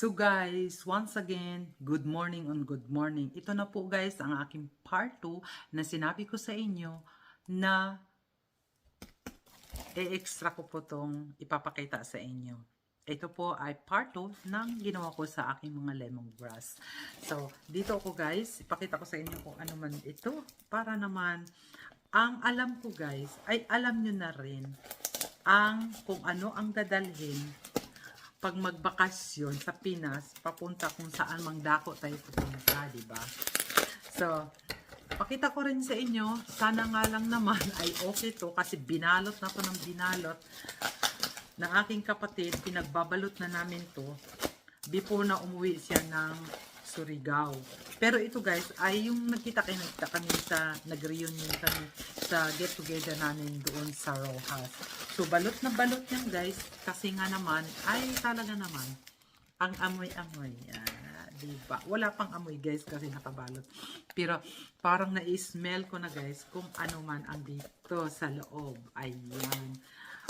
So guys, once again, good morning on good morning. Ito na po guys ang aking part 2 na sinabi ko sa inyo na e-extra ko po tong ipapakita sa inyo. Ito po ay part 2 ng ginawa ko sa aking mga lemongrass. So, dito ako guys, ipakita ko sa inyo kung ano man ito para naman ang alam ko guys ay alam nyo na rin ang kung ano ang dadalhin pag magbakasyon sa Pinas, papunta kung saan mang dako tayo pupunta, di ba? So, pakita ko rin sa inyo, sana nga lang naman ay okay to kasi binalot na to ng binalot ng aking kapatid, pinagbabalot na namin to before na umuwi siya ng Surigao. Pero ito guys, ay yung nagkita kayo nagkita kami sa nag-reunion kami sa get together namin doon sa Rojas. So balot na balot yan guys, kasi nga naman ay talaga naman ang amoy-amoy. Ah, diba? Wala pang amoy guys kasi nakabalot. Pero parang na-smell ko na guys kung ano man ang dito sa loob. Ayan.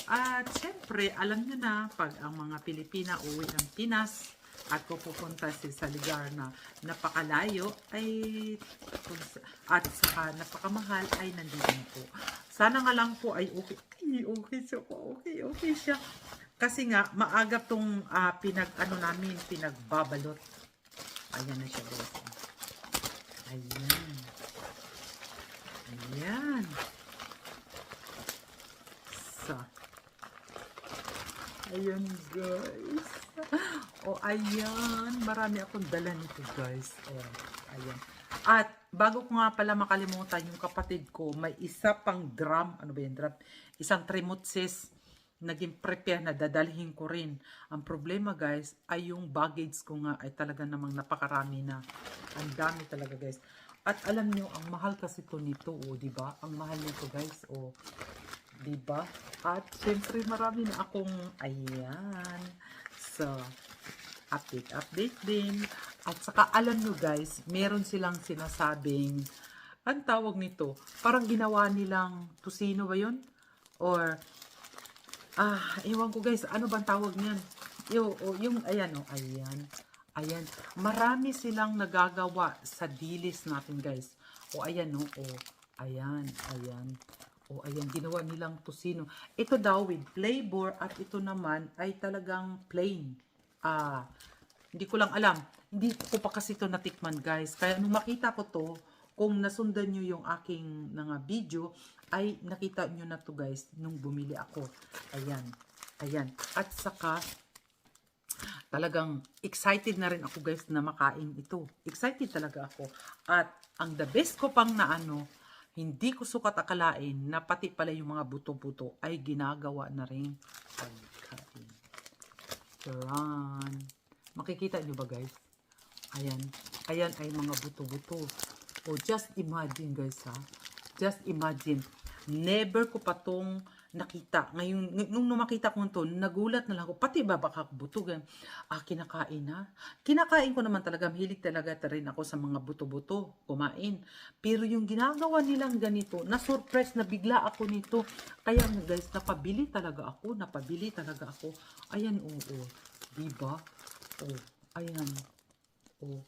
At syempre, alam nyo na, pag ang mga Pilipina uwi ng Pinas, at kung pupunta si sa lugar na napakalayo ay at saka napakamahal ay nandito na po. Sana nga lang po ay okay. Ay, okay siya po. Okay, okay siya. Kasi nga, maaga tong ah, pinag, ano namin, pinagbabalot. Ayan na siya guys. Ayan. Ayan. So, Ayan, guys. O, oh, ayan. Marami akong dala nito, guys. Oh, ayan. At, bago ko nga pala makalimutan, yung kapatid ko, may isa pang drum. Ano ba yung drum? Isang trimutsis. Naging prepare na dadalhin ko rin. Ang problema, guys, ay yung baggage ko nga ay talaga namang napakarami na. Ang dami talaga, guys. At alam nyo, ang mahal kasi to nito, oh, di ba? Ang mahal nito, guys, oh. Diba? At syempre marami na akong ayan. So, update, update din. At saka alam nyo guys, meron silang sinasabing, ang tawag nito, parang ginawa nilang tusino ba yun? Or, ah, ewan ko guys, ano bang tawag niyan? Oh, yung, ayan oh, ayan. Ayan. Marami silang nagagawa sa dilis natin guys. O, ayan o, oh, ayan, ayan. O, ayan, ginawa nilang tusino. Ito daw with flavor at ito naman ay talagang plain. Ah, hindi ko lang alam. Hindi ko pa kasi ito natikman, guys. Kaya nung makita ko to, kung nasundan nyo yung aking mga video, ay nakita nyo na to, guys, nung bumili ako. Ayan. Ayan. At saka, talagang excited na rin ako, guys, na makain ito. Excited talaga ako. At ang the best ko pang na ano, hindi ko sukat akalain na pati pala yung mga buto-buto ay ginagawa na rin pagkain. Charan. Makikita nyo ba guys? Ayan. Ayan ay mga buto-buto. O just imagine guys ha. Just imagine. Never ko pa tong nakita. Ngayon, nung makita ko ito, nagulat na lang ako. Pati ba baka butugan? Ah, kinakain na. Kinakain ko naman talaga. Mahilig talaga rin ako sa mga buto-buto. Kumain. Pero yung ginagawa nilang ganito, na-surprise na bigla ako nito. Kaya guys, napabili talaga ako. Napabili talaga ako. Ayan, oo. Oh, oh. Diba? Oh, ayan. Oh,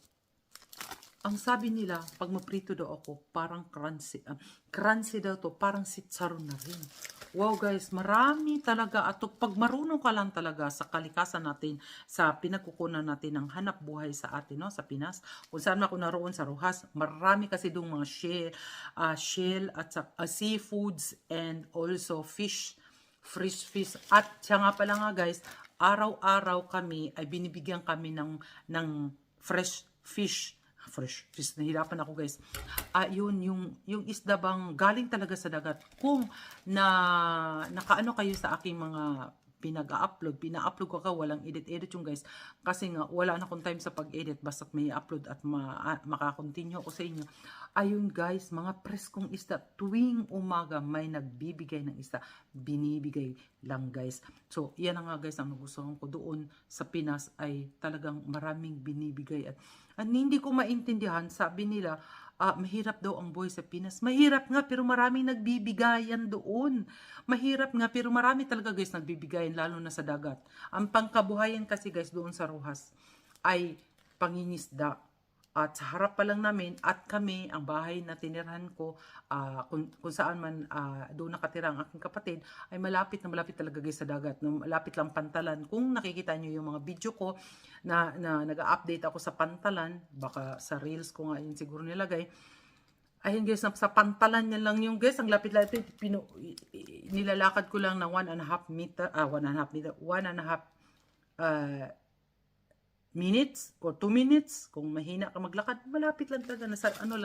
ang sabi nila, pag maprito daw ako, parang crunchy. Uh, crunchy daw to, parang sitsaron na rin. Wow guys, marami talaga. At pag marunong ka lang talaga sa kalikasan natin, sa pinagkukunan natin ng hanap buhay sa atin, no, sa Pinas, kung saan ako naroon sa Rojas, marami kasi doon mga shell, uh, shell at uh, seafoods and also fish, fresh fish. At siya nga pala nga guys, araw-araw kami ay binibigyan kami ng, ng fresh fish fresh fish. Nahirapan ako guys. Ah, yun, yung, yung isda bang galing talaga sa dagat. Kung na, nakaano kayo sa aking mga pinag-upload, pina-upload ko ka, walang edit-edit yung guys. Kasi nga, wala na akong time sa pag-edit, basta may upload at ma makakontinue ako sa inyo. Ayun guys, mga preskong isda, tuwing umaga may nagbibigay ng isda, binibigay lang guys. So, yan nga guys, ang nagustuhan ko doon sa Pinas ay talagang maraming binibigay. At, at hindi ko maintindihan, sabi nila, uh, mahirap daw ang buhay sa Pinas. Mahirap nga pero maraming nagbibigayan doon. Mahirap nga pero marami talaga guys nagbibigayan lalo na sa dagat. Ang pangkabuhayan kasi guys doon sa Rojas ay pangingisda. At sa harap pa lang namin at kami, ang bahay na tinirahan ko, ah, kung, kung saan man ah, doon nakatira ang aking kapatid, ay malapit na malapit talaga guys sa dagat. No? Malapit lang pantalan. Kung nakikita nyo yung mga video ko na, na nag-update ako sa pantalan, baka sa reels ko nga yun siguro nilagay, ayun guys, na- sa pantalan niya lang yung guys, ang lapit-lapit, nilalakad ko lang na one and a half meter, ah, one and a half meter, one and a half ah, minutes or 2 minutes kung mahina ka maglakad malapit lang talaga nasa ano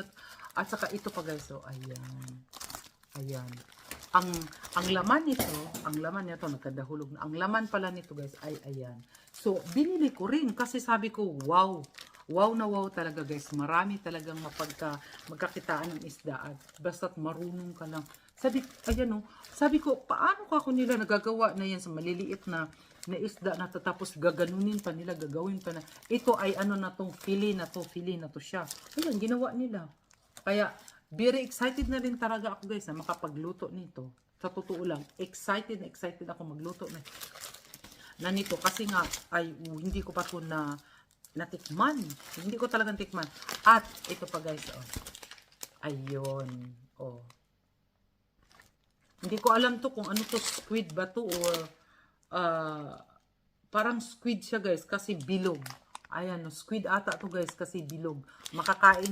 at saka ito pa guys so ayan. Ayan. Ang ang laman nito ang laman nito nagkadahulog na. Ang laman pala nito guys ay ayan. So binili ko rin kasi sabi ko wow. Wow na wow talaga guys. Marami talagang mapagka magkakitaan ng isda at basta't marunong ka lang. Sabi ayan oh sabi ko paano ka ako nila nagagawa na yan sa maliliit na na isda na tapos gaganunin pa nila, gagawin pa na. Ito ay ano na tong fili na to, fili na to siya. Ayan, ginawa nila. Kaya, very excited na rin talaga ako guys na makapagluto nito. Sa totoo lang, excited excited ako magluto na, na nito. Kasi nga, ay hindi ko pa to na natikman. Hindi ko talagang tikman. At, ito pa guys, oh. Ayun. Oh. Hindi ko alam to kung ano to squid ba to or ah, parang squid siya guys kasi bilog. Ayan, no, squid ata to guys kasi bilog. Makakain,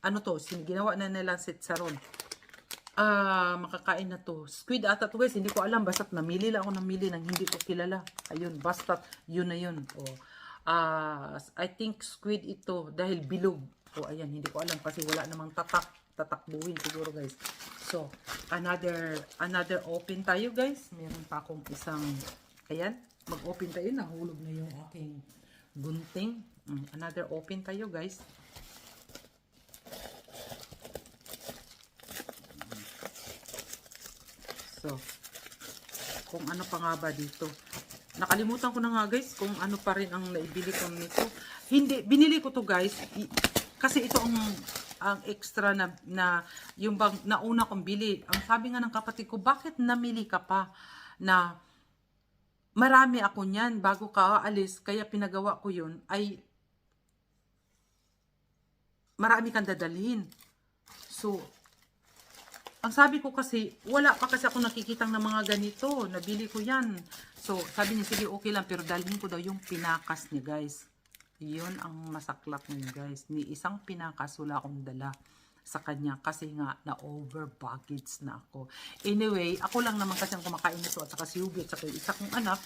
ano to, ginawa na nila sa saron. Ah, makakain na to. Squid ata to guys, hindi ko alam. Basta't namili lang ako namili ng hindi ko kilala. Ayun, basta yun na yun. Oh. Ah, I think squid ito dahil bilog. O ayan, hindi ko alam kasi wala namang tatak tatakbuhin siguro guys. So, another another open tayo guys. Meron pa akong isang ayan, mag-open tayo nahulog na yung aking gunting. Mm, another open tayo guys. So, kung ano pa nga ba dito. Nakalimutan ko na nga guys kung ano pa rin ang naibili ko nito. Hindi, binili ko to guys. Kasi ito ang ang extra na, na yung bang nauna kong bili. Ang sabi nga ng kapatid ko, bakit namili ka pa na marami ako niyan bago ka aalis, kaya pinagawa ko yun, ay marami kang dadalhin. So, ang sabi ko kasi, wala pa kasi ako nakikitang ng mga ganito. Nabili ko yan. So, sabi niya, sige, okay lang. Pero dalhin ko daw yung pinakas niya, guys. Yun ang masaklap niya, guys. Ni isang pinakas, wala akong dala sa kanya kasi nga na-over baggage na ako. Anyway, ako lang naman kasi ang kumakain nito at saka si Yubi at saka isa kong anak.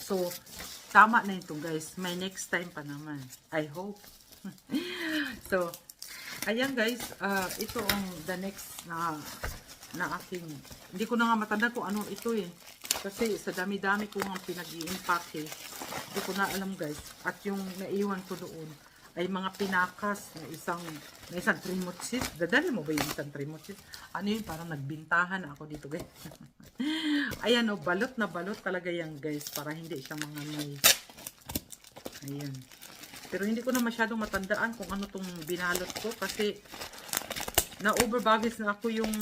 So, tama na ito guys. May next time pa naman. I hope. so, ayan guys. ah, ito ang the next na na aking hindi ko na nga matanda kung ano ito eh. Kasi sa dami-dami ko nga pinag-i-impake. Hindi ko na alam guys. At yung naiwan ko doon ay mga pinakas na isang na isang trimotsis. Dadali mo ba yung isang trimotsis? Ano yun? Parang nagbintahan ako dito guys. Ayan o, balot na balot talaga yan guys. Para hindi siya mga may... Ayan. Pero hindi ko na masyadong matandaan kung ano tong binalot ko kasi na overbaggage na ako yung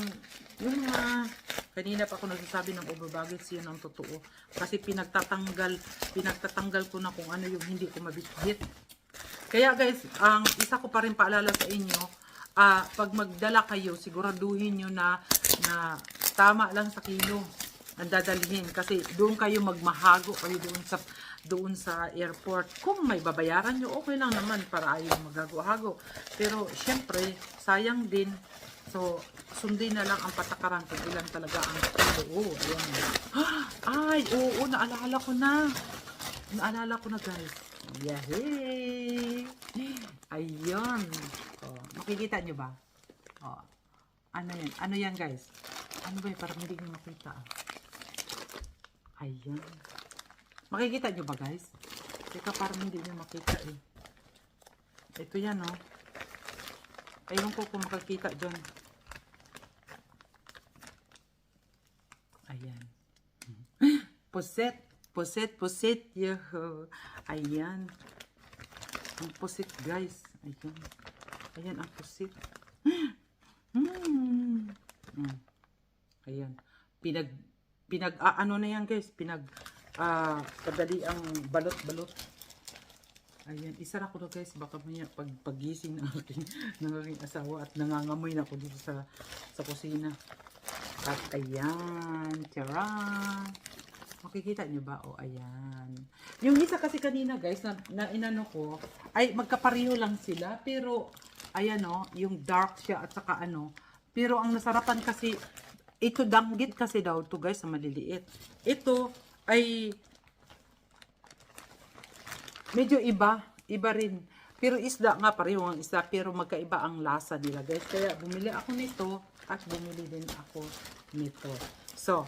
yung mga kanina pa ako nagsasabi ng overbaggage yun ang totoo kasi pinagtatanggal pinagtatanggal ko na kung ano yung hindi ko mabitbit kaya guys ang isa ko pa rin paalala sa inyo ah pag magdala kayo siguraduhin nyo na na tama lang sa kilo ang dadalhin kasi doon kayo magmahago kayo doon sa doon sa airport. Kung may babayaran nyo, okay lang naman para ayaw magago-hago. Pero, syempre, sayang din. So, sundin na lang ang patakaran kung ilan talaga ang. Oh, ayan. Ay, oo, naalala ko na. Naalala ko na, guys. Yahey! Ayun. Oh, makikita nyo ba? Oh, ano yan? Ano yan, guys? Ano ba yun? Parang hindi nyo makita. ah. Ayan. Makikita nyo ba guys? Teka parang hindi nyo makita eh. Ito yan oh. Ayun ko kung makikita dyan. Ayan. Puset. Puset, puset. Yoho. Ayan. Ang pusit guys. Ayan. Ayan ang pusit. Hmm. Hmm. Ayan. Pinag pinag ah, ano na yan guys, pinag ah kadali ang balot-balot. Ayan, isara ko na guys, baka maya pag pagising ng aking, ng aking asawa at nangangamoy na ako dito sa, sa kusina. At ayan, tiyaran. Makikita nyo ba? O, ayan. Yung isa kasi kanina guys, na, na inano ko, ay magkapareho lang sila, pero, ayan o, yung dark siya at saka ano, pero ang nasarapan kasi, ito danggit kasi daw to guys, na maliliit. Ito ay medyo iba, iba rin. Pero isda nga pareho ang isda, pero magkaiba ang lasa nila guys. Kaya bumili ako nito at bumili din ako nito. So,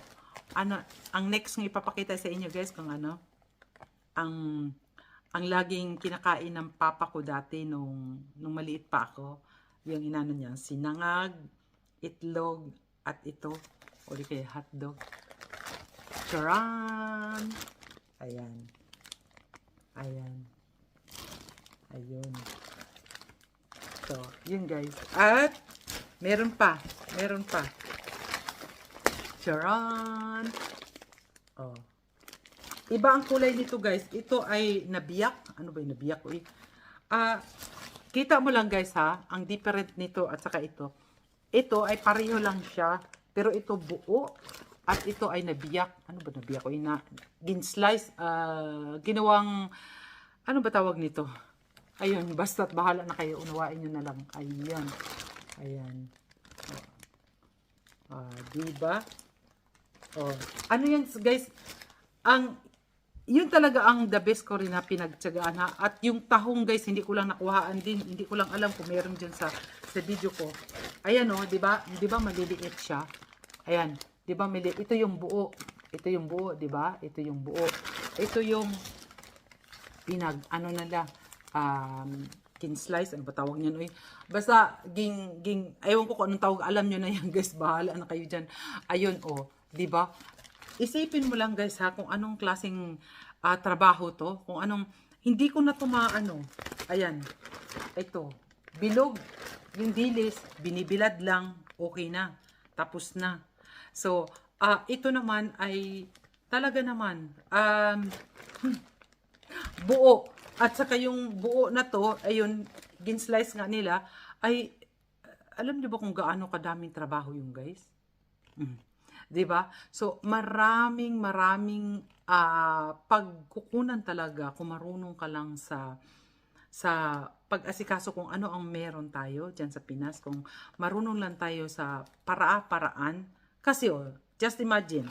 ano, ang next ng ipapakita sa inyo guys kung ano, ang ang laging kinakain ng papa ko dati nung, nung maliit pa ako, yung inano niya, sinangag, itlog, at ito, o di kaya hotdog. Charan! Ayan. Ayan. Ayun. So, yun guys. At, meron pa. Meron pa. Charan! Oh. Iba ang kulay nito guys. Ito ay nabiyak. Ano ba yung nabiyak? Uy. Ah, kita mo lang guys ha, ang different nito at saka ito. Ito ay pareho lang siya, pero ito buo at ito ay nabiyak. Ano ba nabiyak? Uy, na ginslice, ah, ginawang ano ba tawag nito? Ayun, basta't bahala na kayo, unawain nyo na lang. Ayan. Ayan. Ah, diba? Oh. Ano yan, guys? Ang, yun talaga ang the best ko rin na pinagtsagaan ha. At yung tahong guys, hindi ko lang nakuhaan din. Hindi ko lang alam kung meron dyan sa, sa video ko. Ayan oh, di ba? Di ba maliliit siya? Ayan. Di ba maliliit? Ito yung buo. Ito yung buo, di ba? Ito yung buo. Ito yung pinag, ano na lang, um, kin slice, ano ba tawag niyan, uy? Basta, ging, ging, ewan ko kung anong tawag, alam nyo na yan, guys, bahala na kayo dyan. Ayun, oh, di ba? Isipin mo lang, guys, ha, kung anong klaseng ah, trabaho to, kung anong, hindi ko na tumaano, ayan, ito, bilog, yung dilis, binibilad lang, okay na, tapos na. So, ah, ito naman ay, talaga naman, um, buo. At saka yung buo na to, ayun, ginslice nga nila, ay, alam niyo ba kung gaano kadaming trabaho yung guys? Mm. 'Di ba? So, maraming maraming ah, pagkukunan talaga kung marunong ka lang sa sa pag-asikaso kung ano ang meron tayo diyan sa Pinas, kung marunong lang tayo sa paraa-paraan. Kasi oh, just imagine,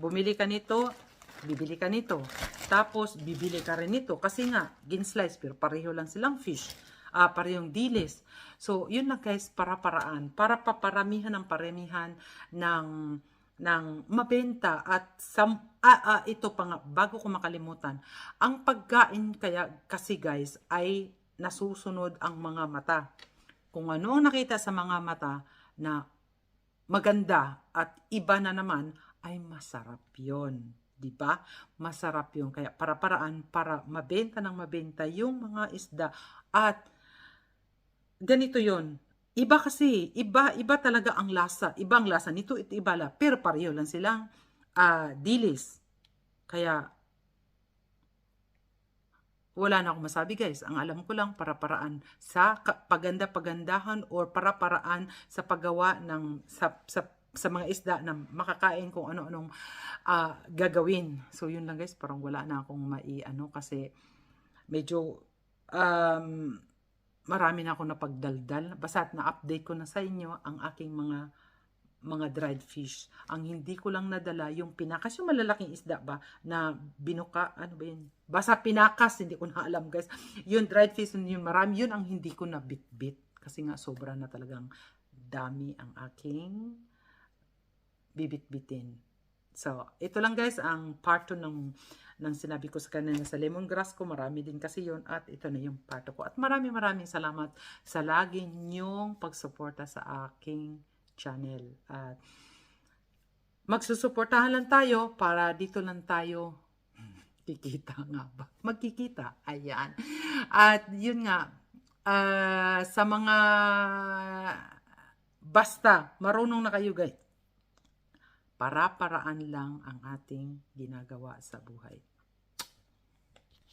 bumili ka nito, bibili ka nito. Tapos, bibili ka rin nito. Kasi nga, ginslice, pero pareho lang silang fish. Ah, parehong dilis. So, yun lang guys, para-paraan. Para paparamihan ng paramihan ng ng mabenta at sam, ah, ah, ito pa nga, bago ko makalimutan, ang pagkain kaya kasi guys ay nasusunod ang mga mata. Kung ano ang nakita sa mga mata na maganda at iba na naman, ay masarap yon di ba? Masarap yun. Kaya para-paraan para mabenta ng mabenta yung mga isda at ganito yon Iba kasi, iba iba talaga ang lasa. Ibang lasa nito, ito iba la. Pero pareho lang silang ah, dilis. Kaya wala na akong masabi guys. Ang alam ko lang para-paraan sa paganda-pagandahan or para-paraan sa paggawa ng sa, sa sa mga isda na makakain kung ano-anong ah, gagawin. So yun lang guys, parang wala na akong mai-ano kasi medyo um, marami na akong napagdaldal. Basta na-update ko na sa inyo ang aking mga mga dried fish. Ang hindi ko lang nadala yung pinakas, yung malalaking isda ba na binuka, ano ba yun? Basta pinakas, hindi ko na alam guys. Yung dried fish, yun marami, yun ang hindi ko na bit-bit. Kasi nga sobra na talagang dami ang aking bibit-bitin. So, ito lang guys ang part 2 ng ng sinabi ko sa kanina sa lemongrass ko. Marami din kasi yon at ito na yung part 2 ko. At maraming maraming salamat sa lagi niyong pagsuporta sa aking channel. At magsusuportahan lang tayo para dito lang tayo kikita nga ba? Magkikita. Ayan. At yun nga, ah, sa mga basta, marunong na kayo guys para-paraan lang ang ating ginagawa sa buhay.